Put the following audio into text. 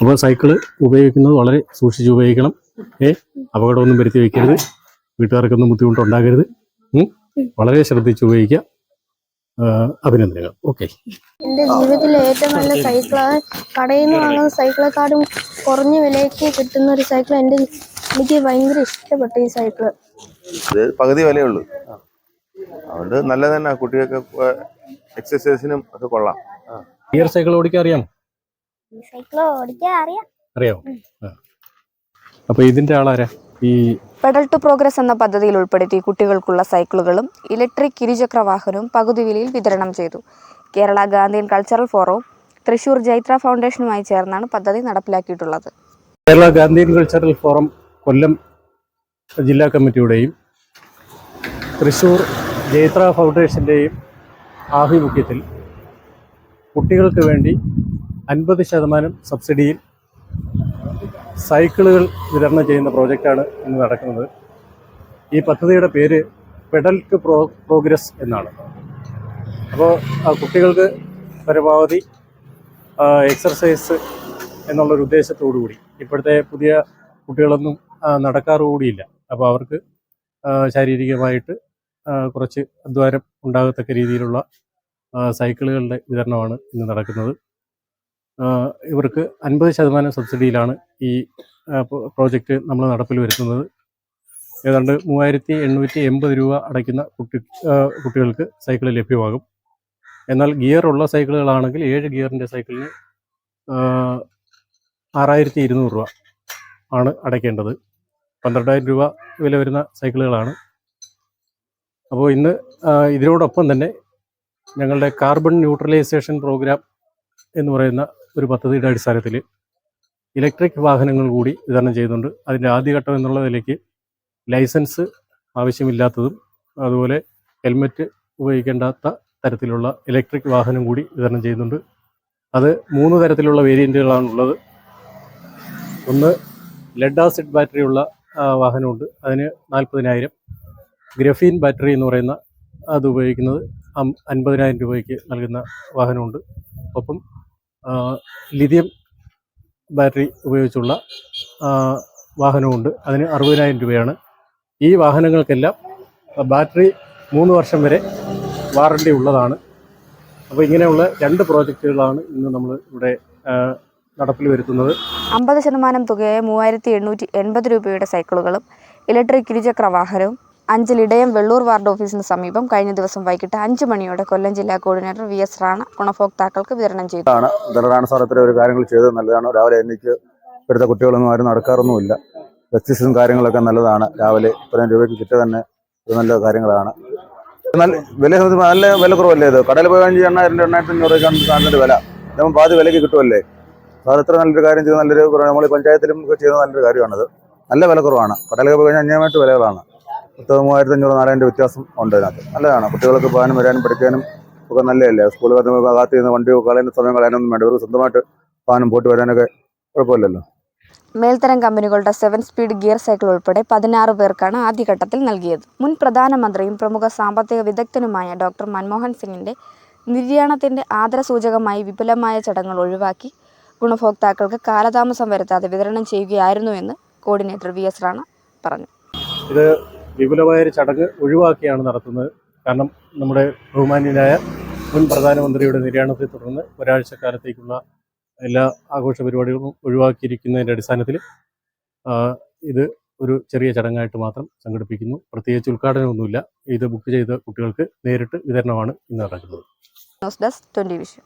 അപ്പോൾ സൈക്കിൾ ഉപയോഗിക്കുന്നത് വളരെ സൂക്ഷിച്ച് ഉപയോഗിക്കണം. ഏ അപകടമൊന്നും വരുത്തി വയ്ക്കരുത് വീട്ടുകാർക്കൊന്നും ബുദ്ധിമുട്ടുണ്ടാകരുത്? വളരെ ശ്രദ്ധിച്ച് ഉപയോഗിക്കുക. അഭിനന്ദനങ്ങൾ. ഓക്കെ. എന്റെ ജീവിതത്തിലെ ഏറ്റവും നല്ല സൈക്കിളാണ് കടയിൽ നിന്ന് വാങ്ങുന്ന സൈക്കിളെക്കാളും കുറഞ്ഞ വിലയ്ക്ക് കിട്ടുന്ന ഒരു സൈക്കിൾ എന്റെ എനിക്ക് ഭയങ്കര ഇഷ്ടപ്പെട്ടു ഈ സൈക്കിൾ. ഇത് പകുതി വിലയുള്ളു ഉള്ളൂ. അതുകൊണ്ട് നല്ലതന്നെ കുട്ടികൾക്ക് എക്സസൈസിനും ഒക്കെ കൊള്ളാം. ഗിയർ സൈക്കിൾ ഓടിക്കാൻ അറിയാമോ? ഈ സൈക്കിൾ ഓടിക്കാൻ അറിയാം? അറിയാമോ ആ. അപ്പൊ ഇതിന്റെ ആളാരാ? ഈ പെഡൽ ടു പ്രോഗ്രസ് എന്ന പദ്ധതിയിൽ ഉൾപ്പെടുത്തി കുട്ടികൾക്കുള്ള സൈക്കിളുകളും ഇലക്ട്രിക് ഇരുചക്ര വാഹനവും പകുതി വിലയിൽ വിതരണം ചെയ്തു. കേരള ഗാന്ധിയൻ കൾച്ചറൽ ഫോറവും തൃശൂർ ജൈത്ര ഫൗണ്ടേഷനുമായി ചേർന്നാണ് പദ്ധതി നടപ്പിലാക്കിയിട്ടുള്ളത്. കേരള ഗാന്ധിയൻ കൾച്ചറൽ ഫോറം കൊല്ലം ജില്ലാ കമ്മിറ്റിയുടെയും തൃശൂർ ജൈത്ര ഫൗണ്ടേഷന്റെയും ആഭിമുഖ്യത്തിൽ കുട്ടികൾക്ക് വേണ്ടി അൻപത് ശതമാനം സബ്സിഡിയിൽ സൈക്കിളുകൾ വിതരണം ചെയ്യുന്ന പ്രോജക്റ്റാണ് ഇന്ന് നടക്കുന്നത്. ഈ പദ്ധതിയുടെ പേര് പെഡൽ ടു പ്രോ പ്രോഗ്രസ് എന്നാണ്. അപ്പോൾ കുട്ടികൾക്ക് പരമാവധി എക്സർസൈസ് എന്നുള്ളൊരു ഉദ്ദേശത്തോടു കൂടി ഇപ്പോഴത്തെ പുതിയ കുട്ടികളൊന്നും നടക്കാറുകൂടിയില്ല കൂടിയില്ല. അപ്പോൾ അവർക്ക് ശാരീരികമായിട്ട് കുറച്ച് അധ്വാനം ഉണ്ടാകത്തക്ക രീതിയിലുള്ള സൈക്കിളുകളുടെ വിതരണമാണ് ഇന്ന് നടക്കുന്നത്. ഇവർക്ക് അൻപത് ശതമാനം സബ്സിഡിയിലാണ് ഈ പ്രോജക്റ്റ് നമ്മൾ നടപ്പിൽ വരുത്തുന്നത്. ഏതാണ്ട് മൂവായിരത്തി എണ്ണൂറ്റി എൺപത് രൂപ അടയ്ക്കുന്ന കുട്ടി കുട്ടികൾക്ക് സൈക്കിൾ ലഭ്യമാകും. എന്നാൽ ഗിയർ ഉള്ള സൈക്കിളുകളാണെങ്കിൽ ഏഴ് ഗിയറിന്റെ സൈക്കിളിന് ആറായിരത്തി ഇരുന്നൂറ് രൂപ ആണ് അടയ്ക്കേണ്ടത്. പന്ത്രണ്ടായിരം രൂപ വില വരുന്ന സൈക്കിളുകളാണ്. അപ്പോൾ ഇന്ന് ഇതിനോടൊപ്പം തന്നെ ഞങ്ങളുടെ കാർബൺ ന്യൂട്രലൈസേഷൻ പ്രോഗ്രാം എന്ന് പറയുന്ന ഒരു പദ്ധതിയുടെ അടിസ്ഥാനത്തിൽ ഇലക്ട്രിക് വാഹനങ്ങൾ കൂടി വിതരണം ചെയ്യുന്നുണ്ട് അതിന്റെ ആദ്യഘട്ടം എന്നുള്ള നിലയ്ക്ക് ലൈസൻസ് ആവശ്യമില്ലാത്തതും അതുപോലെ ഹെൽമറ്റ് ഉപയോഗിക്കേണ്ടാത്ത തരത്തിലുള്ള ഇലക്ട്രിക് വാഹനം കൂടി വിതരണം ചെയ്യുന്നുണ്ട്. അത് മൂന്ന് തരത്തിലുള്ള വേരിയന്റുകളാണുള്ളത് ഒന്ന് ലെഡ് ആസിഡ് ബാറ്ററി ഉള്ള വാഹനമുണ്ട്. അതിന് നാൽപ്പതിനായിരം. ഗ്രഫീൻ ബാറ്ററി എന്ന് പറയുന്ന അത് ഉപയോഗിക്കുന്നത് അൻപതിനായിരം രൂപയ്ക്ക് നൽകുന്ന വാഹനമുണ്ട്. ഒപ്പം ലിഥിയം ബാറ്ററി ഉപയോഗിച്ചുള്ള വാഹനമുണ്ട്. അതിന് അറുപതിനായിരം രൂപയാണ്. ഈ വാഹനങ്ങൾക്കെല്ലാം ബാറ്ററി മൂന്ന് വർഷം വരെ വാറണ്ടി ഉള്ളതാണ്. അപ്പോൾ ഇങ്ങനെയുള്ള രണ്ട് പ്രോജക്റ്റുകളാണ് ഇന്ന് നമ്മൾ ഇവിടെ നടപ്പിൽ വരുത്തുന്നത്. അമ്പത് ശതമാനം തുകയായ മൂവായിരത്തി എണ്ണൂറ്റി എൺപത് രൂപയുടെ സൈക്കിളുകളും ഇലക്ട്രിക് ഇരുചക്ര വാഹനവും അഞ്ചൽ ഇടയം വെള്ളൂർ വാർഡ് ഓഫീസിന് സമീപം കഴിഞ്ഞ ദിവസം വൈകിട്ട് അഞ്ച് മണിയോടെ കൊല്ലം ജില്ലാ കോർഡിനേറ്റർ വി എസ് റാണ ഗുണഭോക്താക്കൾക്ക് വിതരണം ചെയ്തു. ആണ് കാര്യങ്ങൾ ചെയ്തത് നല്ലതാണ്. രാവിലെ എനിക്ക് ഇവിടുത്തെ കുട്ടികളൊന്നും ആരും നടക്കാറൊന്നുമില്ല. എക്സസൈസും കാര്യങ്ങളൊക്കെ നല്ലതാണ്. രാവിലെ ഇത്രയും രൂപയ്ക്ക് കിട്ടുക തന്നെ നല്ല കാര്യങ്ങളാണ്. നല്ല വില നല്ല വില കുറവല്ലേ ഇത്? കടയിൽ പോയി അഞ്ച് എണ്ണായിരം എണ്ണായിരത്തി അഞ്ഞൂറ് സാറിന്റെ വില. നമ്മൾ പാതി വിലയ്ക്ക് കിട്ടുമല്ലേ അത് അത്ര നല്ലൊരു കാര്യം ചെയ്ത് നല്ലൊരു നമ്മൾ പഞ്ചായത്തിലും ഒക്കെ ചെയ്ത നല്ലൊരു കാര്യമാണിത്. നല്ല വില കുറവാണ്. കടയിലൊക്കെ പോയി കഴിഞ്ഞാൽ അന്യമായിട്ട് വിലകളാണ്. പത്ത് മൂവായിരത്തി അഞ്ഞൂറ് നാലായിരം വ്യത്യാസം ഉണ്ട് ഇതിനകത്ത് നല്ലതാണ്. കുട്ടികൾക്ക് പോകാനും വരാനും പഠിക്കാനും ഒക്കെ നല്ലതല്ലേ? സ്കൂളിൽ വരുന്ന കാത്ത് നിന്ന് വണ്ടി കളയുന്ന സമയം കളയാനൊന്നും വേണ്ട. ഇവർക്ക് സ്വന്തമായിട്ട് പോകാനും പോയിട്ട് വരാനൊക്കെ കുഴപ്പമില്ലല്ലോ. മേൽത്തരം കമ്പനികളുടെ സെവൻ സ്പീഡ് ഗിയർ സൈക്കിൾ ഉൾപ്പെടെ പതിനാറ് പേർക്കാണ് ആദ്യഘട്ടത്തിൽ നൽകിയത്. മുൻ പ്രധാനമന്ത്രിയും പ്രമുഖ സാമ്പത്തിക വിദഗ്ധനുമായ ഡോക്ടർ മൻമോഹൻ സിംഗിന്റെ നിര്യാണത്തിന്റെ ആദരസൂചകമായി വിപുലമായ ചടങ്ങുകൾ ഒഴിവാക്കി ഗുണഭോക്താക്കൾക്ക് കാലതാമസം വരുത്താതെ വിതരണം ചെയ്യുകയായിരുന്നുവെന്ന് കോർഡിനേറ്റർ വി എസ് റാണ പറഞ്ഞു. ഇത് വിപുലമായ ഒരു ചടങ്ങ് ഒഴിവാക്കിയാണ് നടത്തുന്നത്. കാരണം നമ്മുടെ ബഹുമാന്യനായ മുൻ പ്രധാനമന്ത്രിയുടെ നിര്യാണത്തെ തുടർന്ന് ഒരാഴ്ചക്കാലത്തേക്കുള്ള എല്ലാ ആഘോഷ പരിപാടികളും ഒഴിവാക്കിയിരിക്കുന്നതിന്റെ അടിസ്ഥാനത്തിൽ ഇത് ഒരു ചെറിയ ചടങ്ങായിട്ട് മാത്രം സംഘടിപ്പിക്കുന്നു. പ്രത്യേകിച്ച് ഉദ്ഘാടനമൊന്നുമില്ല. ഇത് ബുക്ക് ചെയ്ത കുട്ടികൾക്ക് നേരിട്ട് വിതരണമാണ് ഇന്ന് നടക്കുന്നത്. News desk twenty vision